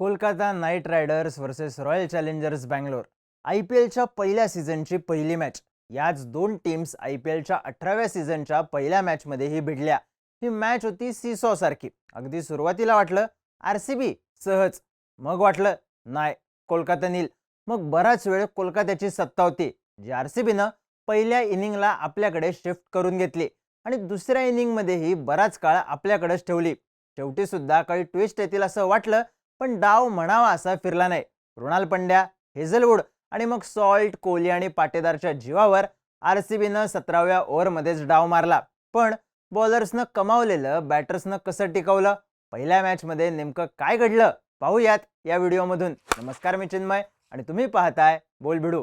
Kolkata Knight Riders versus Royal Challengers Bangalore. I P एलच्या पहिल्या सीझनची पहिली मॅच. याच दोन टीम्स आय पी एलच्या अठराव्या सीझनच्या पहिल्या मॅचमध्येही भिडल्या. ही मॅच होती सीसॉ सारखी. अगदी सुरुवातीला वाटलं आर सी बी सहज. मग वाटलं नाही कोलकाता नील. मग बराच वेळ कोलकात्याची सत्ता होती जी आर सी बीनं पहिल्या इनिंगला आपल्याकडे शिफ्ट करून घेतली आणि दुसऱ्या इनिंगमध्येही बराच काळ आपल्याकडेच ठेवली. शेवटी सुद्धा काही ट्विस्ट येतील असं वाटलं पण डाव म्हणावा असा फिरला नाही. कृणाल पंड्या हेझलवूड आणि मग सॉल्ट कोहली आणि पाटेदारच्या जीवावर आर सी बीनं सतराव्या ओव्हरमध्येच डाव मारला. पण बॉलर्सनं कमावलेलं बॅटर्सनं कसं टिकवलं? पहिल्या मॅचमध्ये नेमकं काय घडलं? पाहूयात या व्हिडिओमधून. नमस्कार मी चिन्मय आणि तुम्ही पाहताय बोलबिडू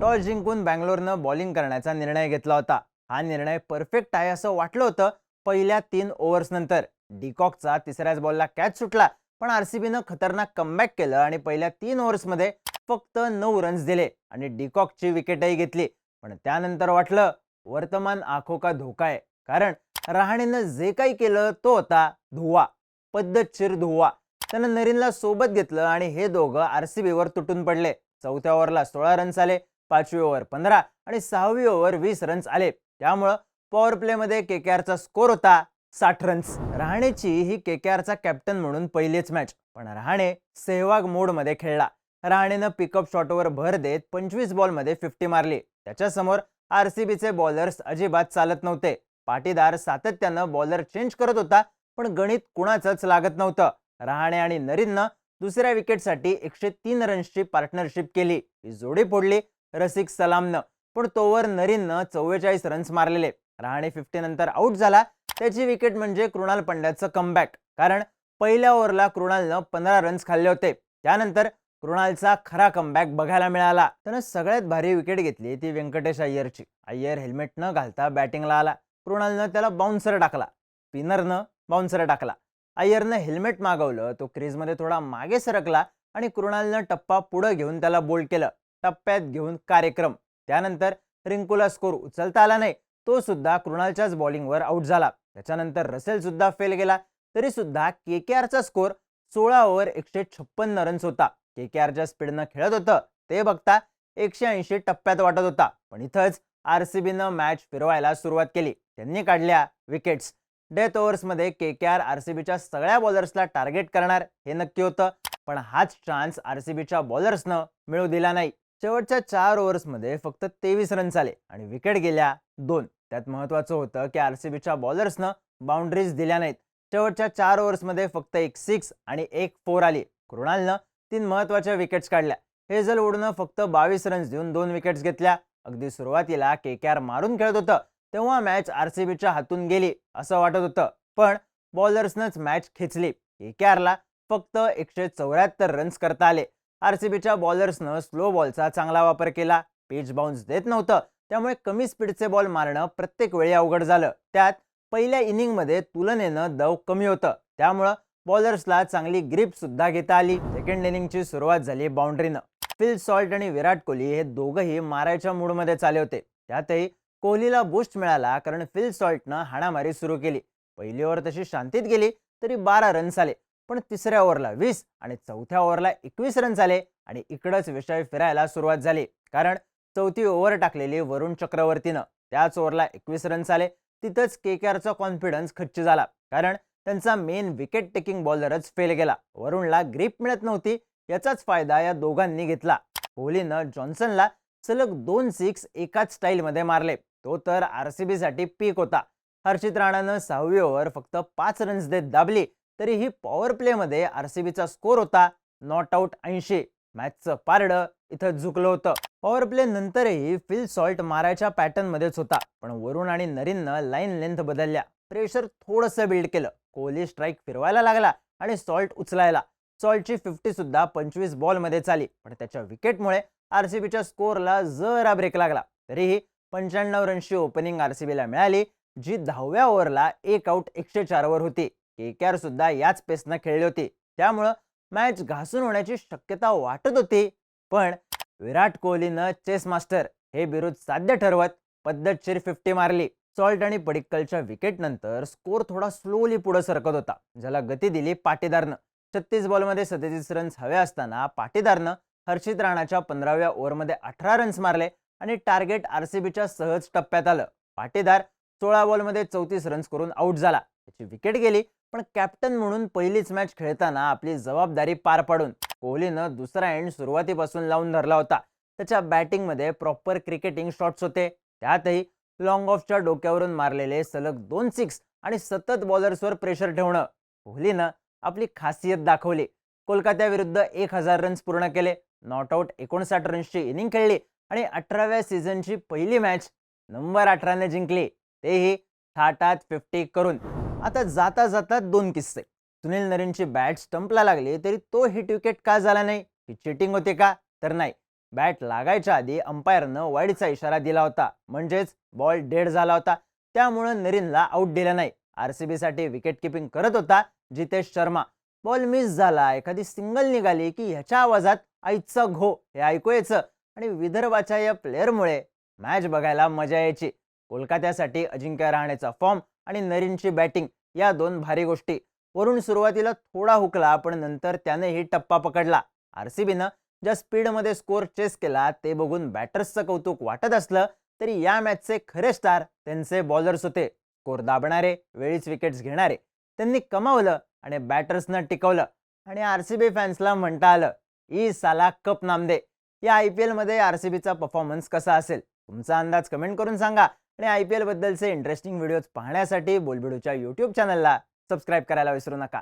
टॉस जिंकून बँगलोरनं बॉलिंग करण्याचा निर्णय घेतला होता. हा निर्णय परफेक्ट आहे असं वाटलं होतं पहिल्या तीन ओव्हर्स नंतर डिकॉकचा तिसऱ्याच बॉलला कॅच सुटला. पण आर सी बीनं खतरनाक कमबॅक केलं आणि पहिल्या तीन ओव्हर्समध्ये फक्त नऊ रन्स दिले आणि डिकॉकची विकेटही घेतली. पण त्यानंतर वाटलं वर्तमान आखो का धोका आहे. कारण रहाणेनं जे काही केलं तो होता धुवा पद्धतशीर धुवा. त्यानं नरीनला सोबत घेतलं आणि हे दोघं आर सी बीवर तुटून पडले. चौथ्या ओव्हरला सोळा रन्स आले पाचवी ओव्हर पंधरा आणि सहावी ओव्हर वीस रन्स आले. त्यामुळं पॉवर प्लेमध्ये के के आरचा स्कोर होता साठ रन्स रहाणेची ही के के आरचा कॅप्टन म्हणून पहिलीच मॅच पण रहाणे सेहवाग मोडमध्ये खेळला. रहाणेनं पिकअप शॉटवर भर देत पंचवीस बॉलमध्ये फिफ्टी मारली. त्याच्यासमोर आर सी बीचे बॉलर्स अजिबात चालत नव्हते. पाटीदार सातत्यानं बॉलर चेंज करत होता पण गणित कुणाचंच लागत नव्हतं. रहाणे आणि नरीननं दुसऱ्या विकेटसाठी एकशे तीन रन्सची पार्टनरशिप केली. ही जोडी फोडली रसिक सलामनं. पण तोवर नरीननं चव्वेचाळीस रन्स मारलेले. रहाणे फिफ्टी नंतर आऊट झाला. त्याची विकेट म्हणजे कृणाल पंड्याचं कमबॅक कारण पहिल्या ओव्हरला कृणालनं पंधरा रन्स खाल्ले होते. त्यानंतर कृणालचा खरा कमबॅक बघायला मिळाला. त्यानं सगळ्यात भारी विकेट घेतली ती व्यंकटेश अय्यरची. अय्यर हेल्मेट न घालता बॅटिंगला आला. कृणालनं त्याला बाउन्सर टाकला. स्पिनरनं बाउन्सर टाकला. अय्यरनं हेल्मेट मागवलं. तो क्रीजमध्ये थोडा मागे सरकला आणि कृणालनं टप्पा पुढं घेऊन त्याला बोल्ड केलं. टप्प्यात घेऊन कार्यक्रम. त्यानंतर रिंकूला स्कोर उचलता आला नाही. तो सुद्धा कृणालच्याच बॉलिंगवर आऊट झाला. त्याच्यानंतर रसेल सुद्धा फेल गेला. तरी सुद्धा के के आरचा स्कोअर सोळा ओव्हर एकशे छप्पन्न रन्स होता. के के आरच्या स्पीडनं खेळत होतं ते बघता एकशे ऐंशी टप्प्यात वाटत होता. पण इथंच आर सी बीनं मॅच फिरवायला सुरुवात केली. त्यांनी काढल्या wickets. Death ओव्हर्समध्ये K K R R C बीच्या सगळ्या बॉलर्सला टार्गेट करणार हे नक्की होतं. पण हाच चान्स आर सी बीच्या बॉलर्सनं मिळू दिला नाही. शेवटच्या चार ओव्हर्समध्ये फक्त तेवीस रन्स आले आणि विकेट गेल्या दोन. त्यात महत्वाचं होतं की आर सी बीच्या बॉलर्सनं बाउंड्रीज दिल्या नाहीत. शेवटच्या चार ओव्हर्समध्ये फक्त एक सिक्स आणि एक फोर आली. कृणालनं तीन महत्त्वाच्या विकेट्स काढल्या. हेझलवूडनं फक्त बावीस रन्स देऊन दोन विकेट्स घेतल्या. अगदी सुरुवातीला के के आर मारून खेळत होतं. तेव्हा मॅच आर सी बीच्या हातून गेली असं वाटत होतं. पण बॉलर्सनंच मॅच खेचली. के के आरला फक्त एकशे चौऱ्याहत्तर रन्स करता आले. आर सी बीच्या बॉलर्सनं स्लो बॉलचा चांगला वापर केला. पेज बाउन्स देत नव्हतं. त्यामुळे कमी स्पीडचे बॉल मारणं प्रत्येक वेळी अवघड झालं. त्यात पहिल्या इनिंगमध्ये तुलनेनं दव कमी होतं. त्यामुळं बॉलर्सला चांगली ग्रीप सुद्धा घेता आली. सेकंड इनिंगची सुरुवात झाली बाउंड्रीनं. फिल सॉल्ट आणि विराट कोहली हे दोघंही मारायच्या मूडमध्ये चाले होते. त्यातही कोहलीला बूस्ट मिळाला कारण फिल सॉल्टनं हाणामारी सुरू केली. पहिली ओव्हर तशी शांतीत गेली तरी बारा रन्स आले पण तिसऱ्या ओव्हरला वीस आणि चौथ्या ओव्हरला एकवीस रन्स आले आणि इकडंच विषय फिरायला सुरुवात झाली. कारण चौथी ओव्हर टाकलेली वरुण चक्रवर्तीनं. त्याच ओव्हरला एकवीस रन्स आले. तिथंच के के आरचा कॉन्फिडन्स खच्च झाला. कारण त्यांचा मेन विकेट टेकिंग बॉलरच फेल गेला. वरुणला ग्रीप मिळत नव्हती. याचाच फायदा या दोघांनी घेतला. कोहलीनं जॉन्सनला सलग दोन सिक्स एकाच स्टाईलमध्ये मारले. तो तर आर सी बीसाठी पीक होता. हर्षित राणानं सहावी ओव्हर फक्त पाच रन्स देत दाबली. तरीही पॉवर प्लेमध्ये आर सी बीचा स्कोर होता नॉट आऊट ऐंशी. मॅचचं पारडं इथं झुकलं होतं. पॉवर प्ले नंतरही फिल सॉल्ट मारायच्या पॅटर्न मध्येच होता. पण वरुण आणि नरीननं लाईन लेंथ बदलल्या. प्रेशर थोडंसं बिल्ड केलं. कोहली स्ट्राईक फिरवायला लागला आणि सॉल्ट उचलायला. सॉल्टची फिफ्टी सुद्धा पंचवीस बॉलमध्ये चाली. पण त्याच्या विकेटमुळे आर सी बीच्या स्कोअरला जरा ब्रेक लागला. तरीही पंच्याण्णव रनची ओपनिंग आर सी मिळाली जी दहाव्या ओव्हरला एक आऊट एकशे चारवर होती. के के आर सुद्धा याच पेसनं खेळली होती. त्यामुळं मॅच घासून होण्याची शक्यता वाटत होती. पण विराट कोहलीनं चेस मास्टर हे बिरुद साध्य ठरवत पद्धतशीर फिफ्टी मारली. सॉल्ट आणि पडिक्कलच्या विकेट नंतर स्कोर थोडा स्लोली पुढे सरकत होता ज्याला गती दिली पाटीदारनं. छत्तीस बॉलमध्ये सदतीस रन्स हवे असताना पाटीदारनं हर्षित राणाच्या पंधराव्या ओव्हरमध्ये अठरा रन्स मारले आणि टार्गेट आर सी सहज टप्प्यात आलं. पाटीदार सोळा बॉलमध्ये चौतीस रन्स करून आऊट झाला. त्याची विकेट गेली. पण कॅप्टन म्हणून पहिलीच मॅच खेळताना आपली जबाबदारी पार पाडून कोहलीनं दुसरा एंड सुरुवातीपासून लावून धरला होता. त्याच्या बॅटिंगमध्ये प्रॉपर क्रिकेटिंग शॉट्स होते. त्यातही लॉंग ऑफच्या डोक्यावरून मारलेले सलग दोन सिक्स आणि सतत बॉलर्सवर प्रेशर ठेवणं कोहलीनं आपली खासियत दाखवली. कोलकात्याविरुद्ध एक हजार रन्स पूर्ण केले. नॉट आऊट एकोणसाठ रन्सची इनिंग खेळली आणि अठराव्या सीझनची पहिली मॅच नंबर अठराने जिंकली. तेही थाटात फिफ्टी करून. आता जाता जाता दोन किस्से. सुनील नरीनची बॅट स्टंपला लागली तरी तो हिट विकेट का झाला नाही? ही चिटिंग होते का? तर नाही. बॅट लागायच्या आधी अंपायरनं वाईडचा इशारा दिला होता. म्हणजेच बॉल डेड झाला होता. त्यामुळं नरीनला आऊट दिलं नाही. आर सी विकेट किपिंग करत होता जितेश शर्मा. बॉल मिस झाला. एखादी सिंगल निघाली की ह्याच्या आवाजात आईचा घो हे ऐकू यायचं. आणि विदर्भाच्या या प्लेअरमुळे मॅच बघायला मजा यायची. कोलकात्यासाठी अजिंक्य रहाणेचा फॉर्म आणि नरीनची बॅटिंग या दोन भारी गोष्टी. वरून सुरुवातीला थोडा हुकला पण नंतर त्यानेही टप्पा पकडला. आर सी बीनं ज्या स्पीडमध्ये स्कोअर चेस केला ते बघून बॅटर्सचं कौतुक वाटत असलं तरी या मॅचचे खरे स्टार त्यांचे बॉलर्स होते. स्कोर दाबणारे वेळीच विकेट्स घेणारे. त्यांनी कमावलं आणि बॅटर्सनं टिकवलं. आणि आर सी बी फॅन्सला म्हणता आलं ई साला कप नामदे या आय पी एलमध्ये आर सी बीचा परफॉर्मन्स कसा असेल? तुमचा अंदाज कमेंट करून सांगा. आणि आय पी एलबद्दलचे इंटरेस्टिंग व्हिडिओज पाहण्यासाठी बोलबिडूच्या यूट्यूब चॅनलला सबस्क्राईब करायला विसरू नका.